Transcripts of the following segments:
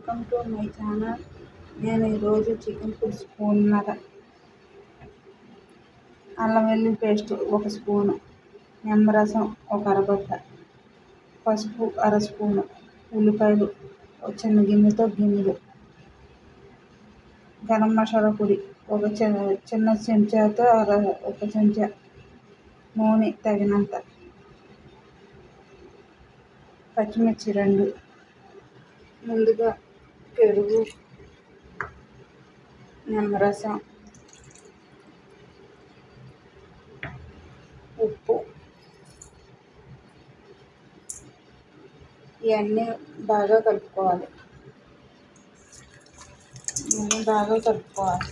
Welcome to my channel. నేను ఈరోజు chicken food స్పూన్నర అల్లం వెల్లుల్లి పేస్ట్ ఒక స్పూను. నిమ్మరసం ఒక అరబట్ట పసుపు అర స్పూను. ఉల్లిపాయలు చిన్న గిన్నెతో గిన్నెలు. గరం మసాలా పొడి ఒక చిన్న చెంచాతో అర ఒక చెంచా నూనె తగినంత. పచ్చిమిర్చి రెండు. ముందుగా పెరుగు నిమ్మరసం ఉప్పు. ఇవన్నీ బాగా కలుపుకోవాలి. ఇవన్నీ బాగా కలుపుకోవాలి.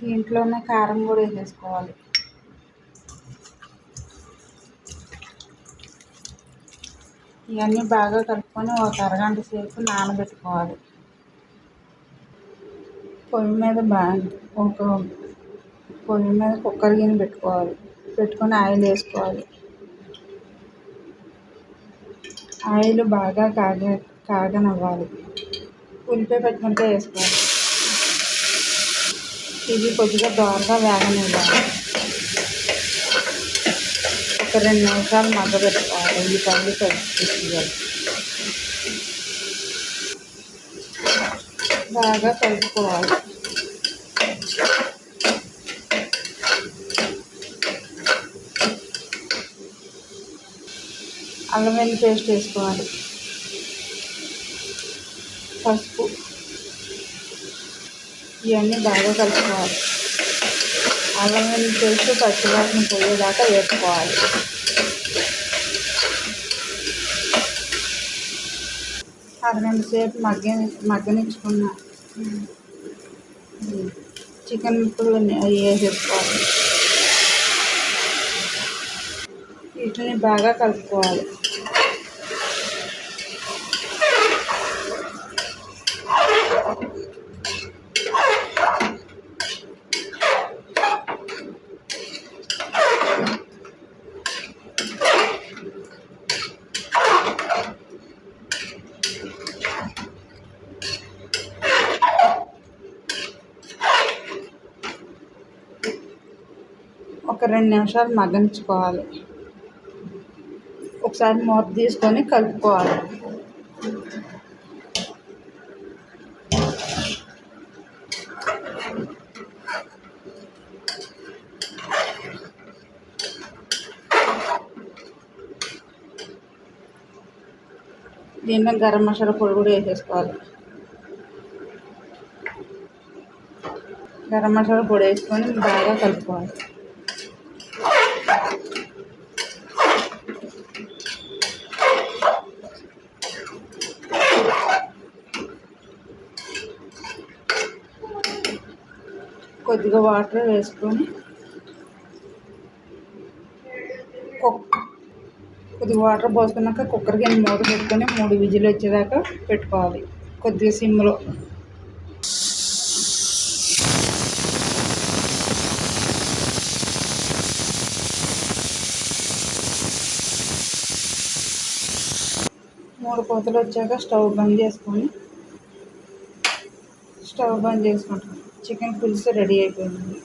దీంట్లోనే కారం కూడా వేసేసుకోవాలి. ఇవన్నీ బాగా కలుపుకొని ఒక అరగంట సేపు నానబెట్టుకోవాలి. పొయ్యి మీద బాగా ఒక పొయ్యి మీద కుక్కర్ గిన్నె పెట్టుకోవాలి. పెట్టుకొని ఆయిల్ వేసుకోవాలి. ఆయిల్ బాగా కాగ కాగనివ్వాలి. ఉల్లిపాయ పెట్టుకుంటే వేసుకోవాలి. ఇది కొద్దిగా దోరగా వేగనివ్వాలి. ఒక రెండు నిమిషాలు మగ్గబెట్టుకోవాలి ఉల్లిపాయలు కలుపుకోవాలి బాగా కలుపుకోవాలి అల్లం పేస్ట్ వేసుకోవాలి. పసుపు. ఇవన్నీ బాగా కలుపుకోవాలి. అల్లం వెల్లుల్లి పేస్ట్ పచ్చివాసన పోయేదాకా వేసుకోవాలి అరగంట సేపు మగ్గ మగ్గనిచ్చుకున్న చికెన్ ముక్కలు వేసేసుకోవాలి. వీటిని బాగా కలుపుకోవాలి. ఒక రెండు నిమిషాలు మగ్గనిచ్చుకోవాలి. ఒకసారి మూత తీసుకొని కలుపుకోవాలి. దీంట్లో గరం మసాలా పొడి కూడా వేసేసుకోవాలి. గరం మసాలా పొడి వేసుకొని బాగా కలుపుకోవాలి. కొద్దిగా వాటర్ వేసుకొని కొద్దిగా వాటర్ పోసుకున్నాక కుక్కర్ కింద మూత పెట్టుకొని మూడు విజిల్ వచ్చేదాకా పెట్టుకోవాలి. కొద్దిగా సిమ్లో. మూడు కోతలు వచ్చాక స్టవ్ బంద్ చేసుకొని స్టవ్ బంద్ చేసుకుంటాం చికెన్ పులుసు రెడీ అయిపోయింది.